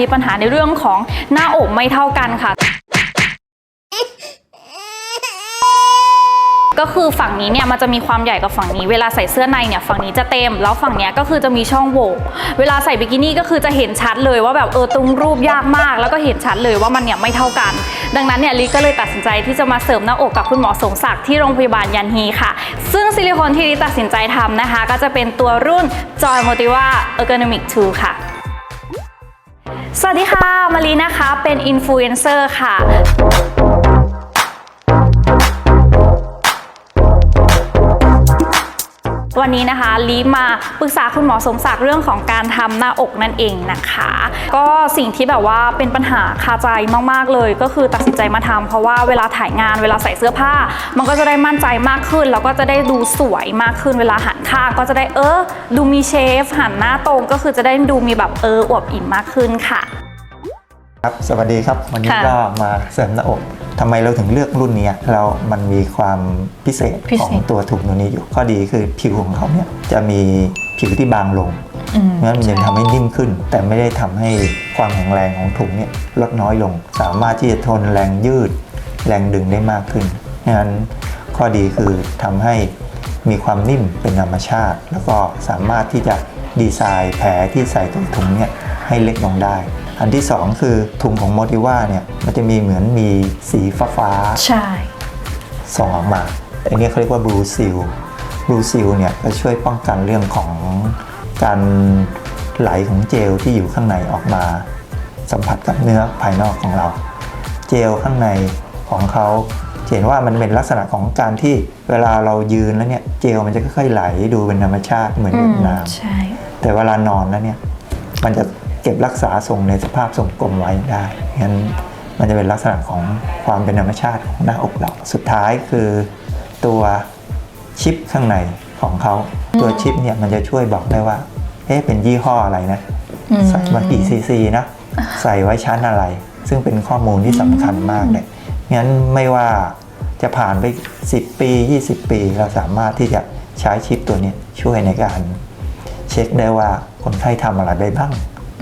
มีปัญหาในเรื่องของหน้าอกไม่เท่ากันค่ะก็คือฝั่งนี้เนี่ยมันจะมีความใหญ่กว่าฝั่งนี้ เวลาใส่เสื้อในเนี่ยฝั่งนี้จะเต็ม แล้วฝั่งเนี้ยก็คือจะมีช่องโหว่เวลาใส่บิกินี่ก็คือจะเห็นชัดเลยว่าแบบเออตรงรูปยากมาก แล้วก็เห็นชัดเลยว่ามันเนี่ยไม่เท่ากัน ดังนั้นเนี่ยลิก็เลยตัดสินใจที่จะมาเสริมหน้าอกกับคุณหมอสมศักดิ์ที่โรงพยาบาลยันฮีค่ะ ซึ่งซิลิโคนที่ลิตัดสินใจทำนะคะ ก็จะเป็นตัวรุ่น Joy Motiva Ergonomic 2 ค่ะ สวัสดีค่ะ มารีนะคะ เป็นอินฟลูเอนเซอร์ค่ะ วันนี้นะคะลีมาปรึกษาคุณหมอสมศักดิ์เรื่องของการทำหน้าอกนั่นเองนะคะ ก็สิ่งที่แบบว่าเป็นปัญหาคาใจมากๆเลย ก็คือตัดสินใจมาทำเพราะว่าเวลาถ่ายงานเวลาใส่เสื้อผ้า มันก็จะได้มั่นใจมากขึ้น แล้วก็จะได้ดูสวยมากขึ้นเวลาหันข้างก็จะได้เออดูมีเชฟหันหน้าตรงก็คือจะได้ดูมีแบบเอออวบอิ่มมากขึ้นค่ะ ครับสวัสดีครับ วันนี้ค่ะก็มาเสริมหน้าอกทำไมเราถึงเลือกรุ่นนี้เรามันมีความพิเศษพิเศษของตัวถุงตัวนี้อยู่ ข้อดีคือผิวของเขาเนี่ยจะมีผิวที่บางลงอืม เพราะฉะนั้นมันยังทำให้นิ่มขึ้น แต่ไม่ได้ทำให้ความแข็งแรงของถุงเนี่ยลดน้อยลง สามารถที่จะทนแรงยืด แรงดึงได้มากขึ้นเพราะฉะนั้นข้อดีคือทำให้มีความนิ่มเป็นธรรมชาติ แล้วก็สามารถที่จะดีไซน์แผลที่ใส่ตัวถุงเนี่ยให้เล็กลงได้ อันที่สองคือถุงของโมดิว่าเนี่ยมันจะมีเหมือนมีสีฟ้าฟ้าๆใช่ส่องออกมาอันนี้เขาเรียกว่าบลูซิลบลูซิลเนี่ยก็ช่วยป้องกันเรื่องของการไหลของเจลที่อยู่ข้างในออกมา สัมผัสกับเนื้อภายนอกของเรา เจลข้างในของเขาจะเห็นว่ามันเป็นลักษณะของการที่เวลาเรายืนแล้วเนี่ยเจลมันจะค่อยๆไหลดูเป็นธรรมชาติเหมือนหยดน้ำใช่แต่เวลานอนแล้วเนี่ย มันจะเก็บรักษาทรงในสภาพทรงกลมไว้ได้งั้นมันจะเป็นลักษณะของความเป็นธรรมชาติของหน้าอกเราสุดท้ายคือตัวชิปข้างในของเขาตัวชิปเนี่ยมันจะช่วยบอกได้ว่าเอ๊ะเป็นยี่ห้ออะไรนะใส่มากี่ซีซีนะใส่ไว้ชั้นอะไร ซึ่งเป็นข้อมูลที่สำคัญมากเลยงั้นไม่ว่าจะผ่านไป 10 ปี 20 ปี เราสามารถที่จะใช้ชิปตัวนี้ช่วยในการ เช็คได้ว่าคนไข้ทำอะไรไปบ้าง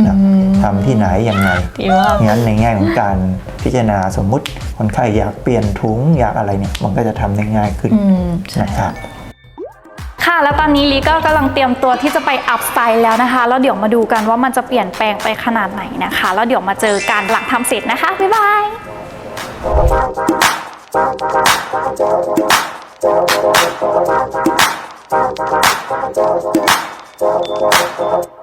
นะอืมทำที่ไหนยังไงดีมาก งั้นในแง่ของการพิจารณาสมมุติคนไข้อยากเปลี่ยนถุงอยากอะไรเนี่ยมันก็จะทำได้ง่ายขึ้นอืมใช่ นะครับ ค่ะแล้วตอนนี้ลีก็กำลังเตรียมตัวที่จะไปอัพสไตล์แล้วนะคะ แล้วเดี๋ยวมาดูกันว่ามันจะเปลี่ยนแปลงไปขนาดไหนนะคะ แล้วเดี๋ยวมาเจอกันหลังทำเสร็จนะคะ บ๊ายบาย I.